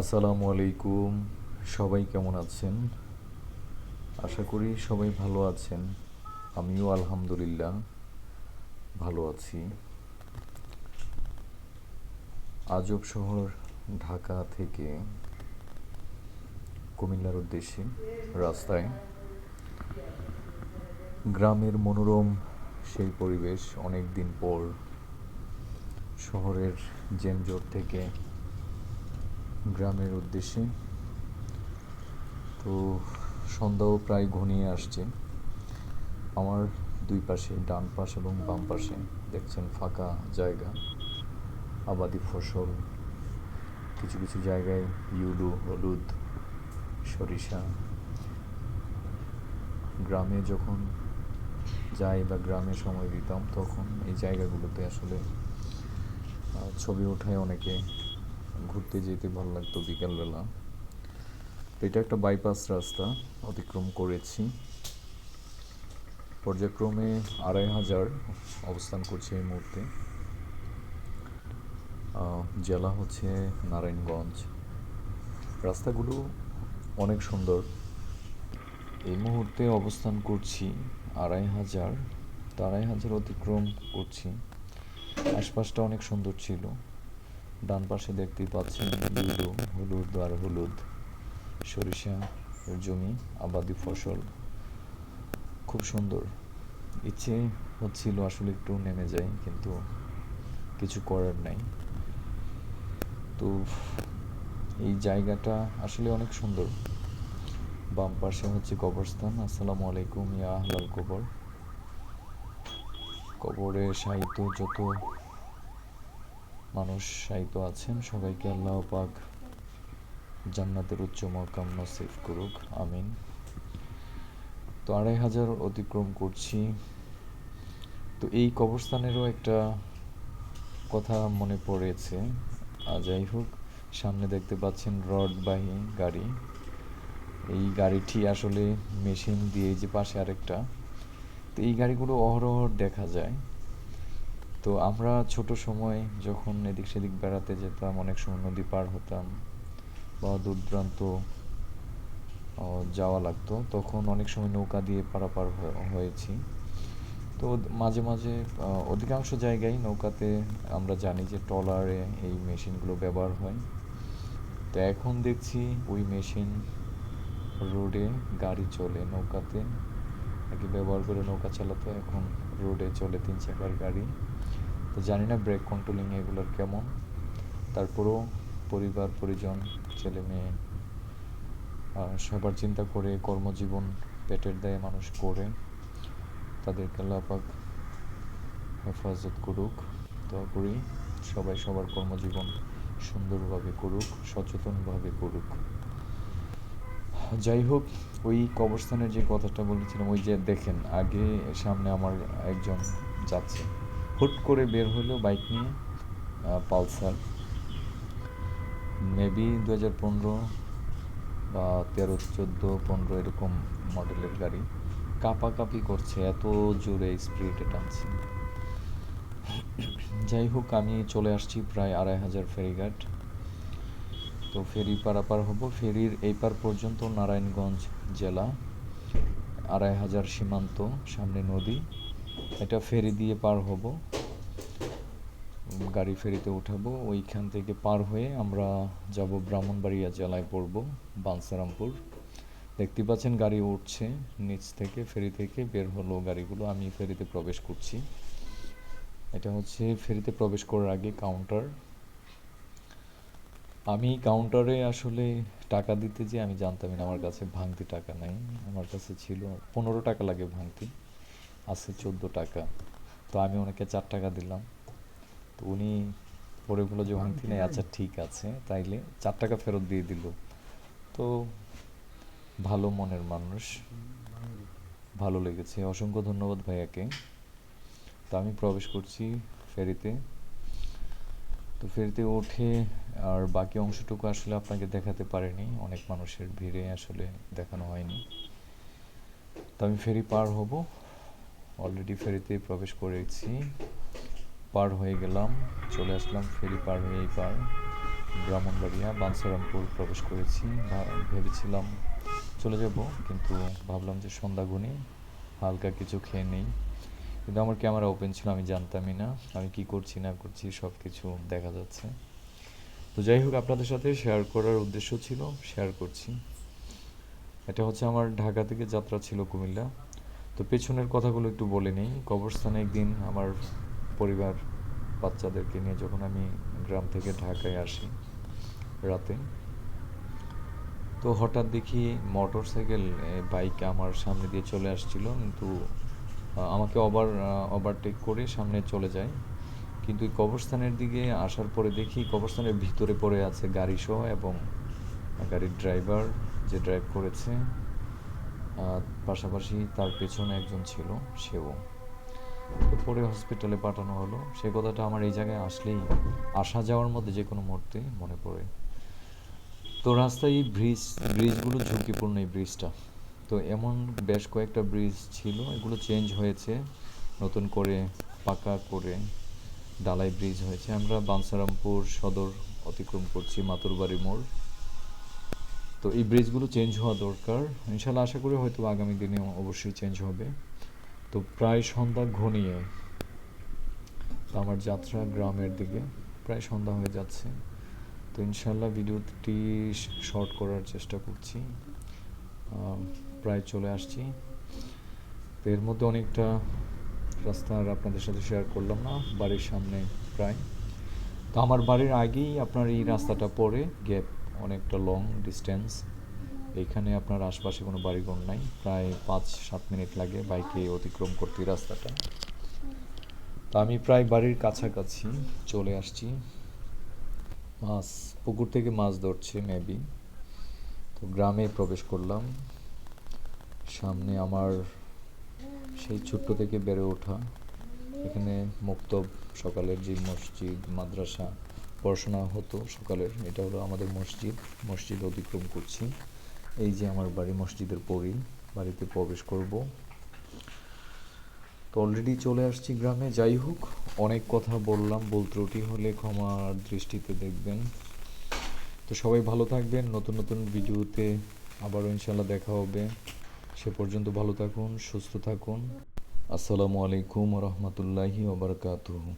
আসসালামু আলাইকুম। সবাই কেমন আছেন? আশা করি সবাই ভালো আছেন। আমিও আলহামদুলিল্লাহ ভালো আছি। আজব শহর ঢাকা থেকে কুমিল্লার উদ্দেশ্যে রাস্তায়। গ্রামের মনোরম সেই পরিবেশ অনেক দিন পর শহরের জেনজট থেকে গ্রামের উদ্দেশ্যে। তো সন্ধ্যাও প্রায় ঘনিয়ে আসছে। আমার দুই পাশে, ডান পাশ এবং বাম পাশে, দেখছেন ফাঁকা জায়গা, আবাদি ফসল, কিছু কিছু জায়গায় ইউলু হলুদ, সরিষা। গ্রামে যখন যাই বা গ্রামে সময় দিতাম, তখন এই জায়গাগুলোতে আসলে ছবি ওঠায় অনেকে। ঘুরতে যেতে ভালো লাগতো বিকালবেলা। তো এটা একটা বাইপাস রাস্তা অতিক্রম করেছি। পর্যায়ক্রমে আড়াই হাজার অবস্থান করছে এই মুহূর্তে। জেলা হচ্ছে নারায়ণগঞ্জ। রাস্তাগুলো অনেক সুন্দর। এই মুহূর্তে অবস্থান করছি আড়াই হাজার। তো আড়াই হাজার অতিক্রম করছি। আশপাশটা অনেক সুন্দর ছিল। ডান পাশে দেখতেই পাচ্ছেন ইউলো হলুদ আর হলুদ সরিষা জমি, আবাদি ফসল। খুব সুন্দর। ইচ্ছে হচ্ছিল আসলে একটু নেমে যাই, কিন্তু কিছু করার নাই। তো এই জায়গাটা আসলে অনেক সুন্দর। বাম পাশে হচ্ছে কবরস্থান। আসসালামু আলাইকুম, ইয়া আহলাল কবর। কবরে সাহিত্য যত মানুষ সাহিত্য আছেন, সবাইকে আল্লাহ পাক জান্নাতের উচ্চ মকাম নসিব করুক, আমিন। তো আড়াই হাজার অতিক্রম করছি। তো এই কবরস্থানেরও একটা কথা মনে পড়েছে। যাই হোক, সামনে দেখতে পাচ্ছেন রড রডবাহী গাড়ি। এই গাড়িটি আসলে মেশিন দিয়ে যে পাশে আরেকটা। তো এই গাড়িগুলো অহরহ দেখা যায়। তো আমরা ছোট সময় যখন এদিক সেদিক বেড়াতে যেতাম, অনেক সময় নদী পার হতাম বা দূর দূরান্ত যাওয়া লাগতো, তখন অনেক সময় নৌকা দিয়ে পারাপার হয়েছি। তো মাঝে মাঝে অধিকাংশ জায়গায় নৌকাতে আমরা জানি যে ট্রলারে এই মেশিনগুলো ব্যবহার হয়। তো এখন দেখছি ওই মেশিন রোডে গাড়ি চলে নৌকাতে। আগে ব্যবহার করে নৌকা চালাতো, এখন রোডে চলে তিন চাকার গাড়ি। তো জানি না ব্রেক কন্ট্রোলিং এগুলোর কেমন। তারপরেও পরিবার, পরিজন, ছেলে মেয়ে সবার চিন্তা করে কর্মজীবন পেটের দায়ে মানুষ করে, তাদেরকে আল্লাহ পাক হেফাজত করুক, দোয়া করি, সবাই সবার কর্মজীবন সুন্দরভাবে করুক, সচেতনভাবে করুক। যাই হোক, ওই কবরস্থানের যে কথাটা বলেছিলাম, ওই যে দেখেন, আগে সামনে আমার একজন যাচ্ছে। হুট করে বের হলো বাইক নিয়ে পালসার। মেবি দু হাজার পনেরো বা তেরো, চোদ্দ, পনেরো এরকম মডেলের গাড়ি। কাঁপাকাঁপি করছে, এত জোরে স্পিডে টানছে। যাই হোক, আমি চলে আসছি প্রায় আড়াই হাজার ফেরিঘাট। তো ফেরি পারাপার হব। ফেরির এই পার পর্যন্ত নারায়ণগঞ্জ জেলা, আড়াই হাজার সীমান্ত, সামনে নদী। এটা ফেরি দিয়ে পার হব। গাড়ি ফেরিতে উঠাবো। ওইখান থেকে পার হয়ে আমরা যাব ব্রাহ্মণবাড়িয়া জেলায় পড়ব, বানসারামপুর। দেখতে পাচ্ছেন গাড়ি উঠছে নিচ থেকে, ফেরি থেকে বের হলো গাড়িগুলো। আমি ফেরিতে প্রবেশ করছি। এটা হচ্ছে ফেরিতে প্রবেশ করার আগে কাউন্টার। আমি কাউন্টারে আসলে টাকা দিতে যে আমি জানতামই না, আমার কাছে ভাঙতি টাকা নাই। আমার কাছে ছিল পনেরো টাকা লাগে ভাঙতি। আছে চোদ্দ টাকা। তো আমি ওনাকে চার টাকা দিলাম। তো উনি পরে বলল যে ভাঙতি নেই আচ্ছা ঠিক আছে, তাইলে চার টাকা ফেরত দিয়ে দিল। তো ভালো মনের মানুষ। ভালো লেগেছে। অসংখ্য ধন্যবাদ ভাইয়াকে। তো আমি প্রবেশ করছি ফেরিতে। তো ফেরিতে ওঠে, আর বাকি অংশটুকু আসলে আপনাকে দেখাতে পারিনি। অনেক মানুষের ভিড়ে আসলে দেখানো হয়নি। তো আমি ফেরি পার হব। অলরেডি ফেরিতে প্রবেশ করেছি। পার হয়ে গেলাম, চলে আসলাম ফেরি পার হয়ে পার ব্রাহ্মণবাড়িয়া, বানসারামপুর প্রবেশ করেছি। ভেবেছিলাম চলে যাব, কিন্তু ভাবলাম যে সন্ধ্যা গুনি হালকা কিছু খেয়ে নেই। কিন্তু আমার ক্যামেরা ওপেন ছিল, আমি জানতামই না, আমি কি করছি, না করছি সব কিছু দেখা যাচ্ছে। তো যাই হোক, আপনাদের সাথে শেয়ার করার উদ্দেশ্য ছিল শেয়ার করছি। এটা হচ্ছে আমার ঢাকা থেকে যাত্রা ছিল কুমিল্লা। তো পেছনের কথাগুলো একটু বলে নেই। কবরস্থানে একদিন আমার পরিবার বাচ্চাদেরকে নিয়ে যখন আমি গ্রাম থেকে ঢাকায় আসি রাতে, তো হঠাৎ দেখি মোটর সাইকেল বাইক আমার সামনে দিয়ে চলে আসছিল। কিন্তু আমাকে ওভার ওভারটেক করে সামনে চলে যায়। কিন্তু কবরস্থানের দিকে আসার পরে দেখি কবরস্থানের ভিতরে পড়ে আছে গাড়ি সহ এবং গাড়ির ড্রাইভার যে ড্রাইভ করেছে। পাশাপাশি তার পেছনে একজন ছিল, সেও। পরে হসপিটালে পাঠানো হলো। সে কথাটা আমার এই জায়গায় আসলেই আসা যাওয়ার মধ্যে যে কোনো মুহূর্তে মনে পড়ে। তো রাস্তায় এই ব্রিজ ব্রিজগুলো ঝুঁকিপূর্ণ এই ব্রিজটা তো এমন বেশ কয়েকটা ব্রিজ ছিল, এগুলো চেঞ্জ হয়েছে। নতুন করে পাকা করে ডালাই ব্রিজ হয়েছে। আমরা বাঞ্ছারামপুর সদর অতিক্রম করছি মাতুরবাড়ি মোড়। তো এই ব্রিজগুলো চেঞ্জ হওয়া দরকার। ইনশাল্লাহ আশা করি হয়তো আগামী দিনে অবশ্যই চেঞ্জ হবে। তো প্রায় সন্ধ্যা ঘনিয়ে তো আমার যাত্রা গ্রামের দিকে প্রায় সন্ধ্যা হয়ে যাচ্ছে। তো ইনশাল্লাহ ভিডিওটি শর্ট করার চেষ্টা করছি। প্রায় চলে আসছি। তো এর মধ্যে অনেকটা রাস্তা আর আপনাদের সাথে শেয়ার করলাম না, বাড়ির সামনে প্রায়। তো আমার বাড়ির আগেই আপনার এই রাস্তাটা পড়ে গ্যাপ অনেকটা লং ডিস্টেন্স এইখানে আপনার আশপাশে কোনো বাড়িঘর নাই, প্রায় পাঁচ সাত মিনিট লাগে বাইকে অতিক্রম করতে রাস্তাটা। তো আমি প্রায় বাড়ির কাছাকাছি চলে আসছি। মাছ, পুকুর থেকে মাছ ধরছে মেবি তো গ্রামে প্রবেশ করলাম। সামনে আমার সেই ছোট্ট থেকে বেড়ে ওঠা। এখানে মুক্তব সকালের যে মসজিদ, মাদ্রাসা। পড়াশোনা হতো সকালের, এটা হলো আমাদের মসজিদ মসজিদ অতিক্রম করছি। এই যে আমার বাড়ি মসজিদের পরেই, বাড়িতে প্রবেশ করব। তো অলরেডি চলে আসছি গ্রামে, যাই হোক, অনেক কথা বললাম বল ত্রুটি হলে ক্ষমার দৃষ্টিতে দেখবেন। তো সবাই ভালো থাকবেন, নতুন নতুন ভিডিওতে আবারও ইনশাল্লাহ দেখা হবে। সে পর্যন্ত ভালো থাকুন, সুস্থ থাকুন। আসসালামু আলাইকুম রহমতুল্লাহি ওবরকাতুহু